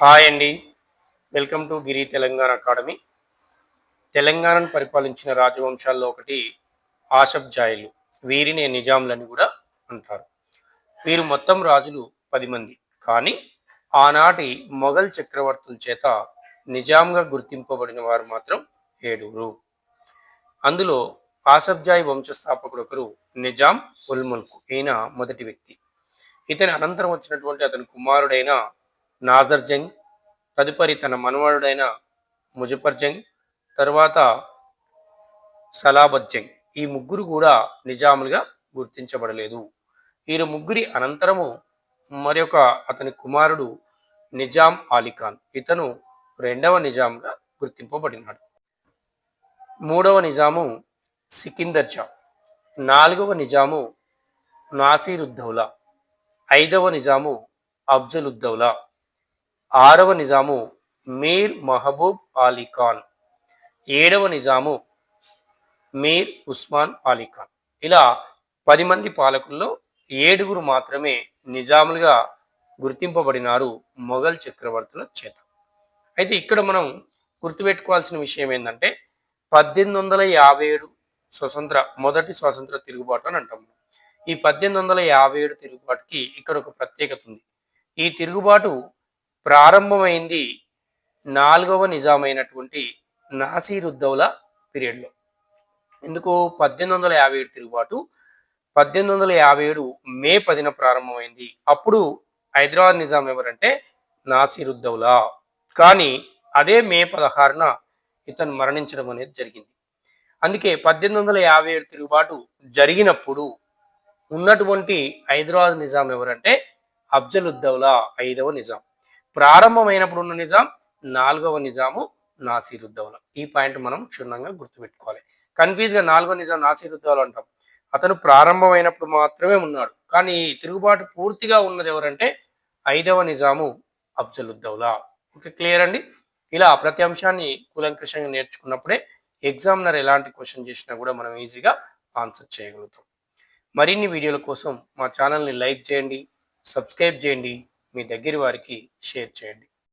Hi అండి. Welcome to Giri Telangana academy. తెలంగాణను పరిపాలించిన రాజవంశాల్లో ఒకటి ఆషఫ్ జాయిలు. వీరిని నిజాంలని కూడా అంటారు. వీరు మొత్తం రాజులు పది మంది. కానీ ఆనాటి మొఘల్ చక్రవర్తుల చేత నిజాంగా గుర్తింపబడిన వారు మాత్రం ఏడుగురు. అందులో ఆసబ్జాయి వంశస్థాపకుడు ఒకరు నిజాం ఉల్ముల్క్ ఈయన మొదటి వ్యక్తి. ఇతని అనంతరం వచ్చినటువంటి అతని కుమారుడైన నాజర్ జంగ్ తదుపరి తన మనవడుడైన ముజఫర్ జంగ్ తర్వాత సలాబత్ జంగ్. ఈ ముగ్గురు కూడా నిజాములుగా గుర్తించబడలేదు. వీరు ముగ్గురి అనంతరము మరొక అతని కుమారుడు నిజాం అలీఖాన్ ఇతను రెండవ నిజాంగా గుర్తింపబడినాడు. మూడవ నిజాము సికిందర్ జా నాలుగవ నిజాము నాసీరుద్దౌలా. ఐదవ నిజాము అఫ్జలుద్దౌలా. ఆరవ నిజాము మీర్ మహబూబ్ అలీ ఖాన్. ఏడవ నిజాము మీర్ ఉస్మాన్ అలీ ఖాన్. ఇలా పది మంది పాలకుల్లో ఏడుగురు మాత్రమే నిజాములుగా గుర్తింపబడినారు మొఘల్ చక్రవర్తుల చేత. అయితే ఇక్కడ మనం గుర్తుపెట్టుకోవాల్సిన విషయం ఏంటంటే పద్దెనిమిది వందల యాభై ఏడు స్వతంత్ర మొదటి స్వాతంత్ర తిరుగుబాటు అని అంటాము ఈ పద్దెనిమిది వందల యాభై ఏడు తిరుగుబాటుకి ఇక్కడ ఒక ప్రత్యేకత ఉంది. ఈ తిరుగుబాటు ప్రారంభమైంది నాలుగవ నిజామైనటువంటి నాసీరుద్దౌలా పీరియడ్లో. ఎందుకు పద్దెనిమిది వందల యాభై ఏడు తిరుగుబాటు పద్దెనిమిది వందల యాభై ఏడు మే పదిన ప్రారంభమైంది. అప్పుడు హైదరాబాద్ నిజాం ఎవరంటే నాసీరుద్దౌలా కానీ అదే మే పదహారున ఇతను మరణించడం అనేది జరిగింది. అందుకే పద్దెనిమిది వందల యాభై ఏడు తిరుగుబాటు జరిగినప్పుడు ఉన్నటువంటి హైదరాబాద్ నిజాం ఎవరంటే అఫ్జలుద్దౌలా ఐదవ నిజాం. ప్రారంభమైనప్పుడు ఉన్న నిజాం నాలుగవ నిజాము నాసీరుద్దౌలా. ఈ పాయింట్ మనం క్షుణ్ణంగా గుర్తుపెట్టుకోవాలి. కన్ఫ్యూజ్గా నాలుగో నిజాం నాసీరుద్దౌలా అంటాం. అతను ప్రారంభమైనప్పుడు మాత్రమే ఉన్నాడు. కానీ తిరుగుబాటు పూర్తిగా ఉన్నది ఎవరంటే ఐదవ నిజాము అఫ్జలుద్దౌలా. ఓకే క్లియర్ అండి? ఇలా ప్రతి అంశాన్ని కూలంకషంగా నేర్చుకున్నప్పుడే ఎగ్జామినర్ ఎలాంటి క్వశ్చన్ చేసినా కూడా మనం ఈజీగా ఆన్సర్ చేయగలుగుతాం. మరిన్ని వీడియోల కోసం మా ఛానల్ని లైక్ చేయండి సబ్స్క్రైబ్ చేయండి. మీ దగ్గర వారికి షేర్ చేయండి.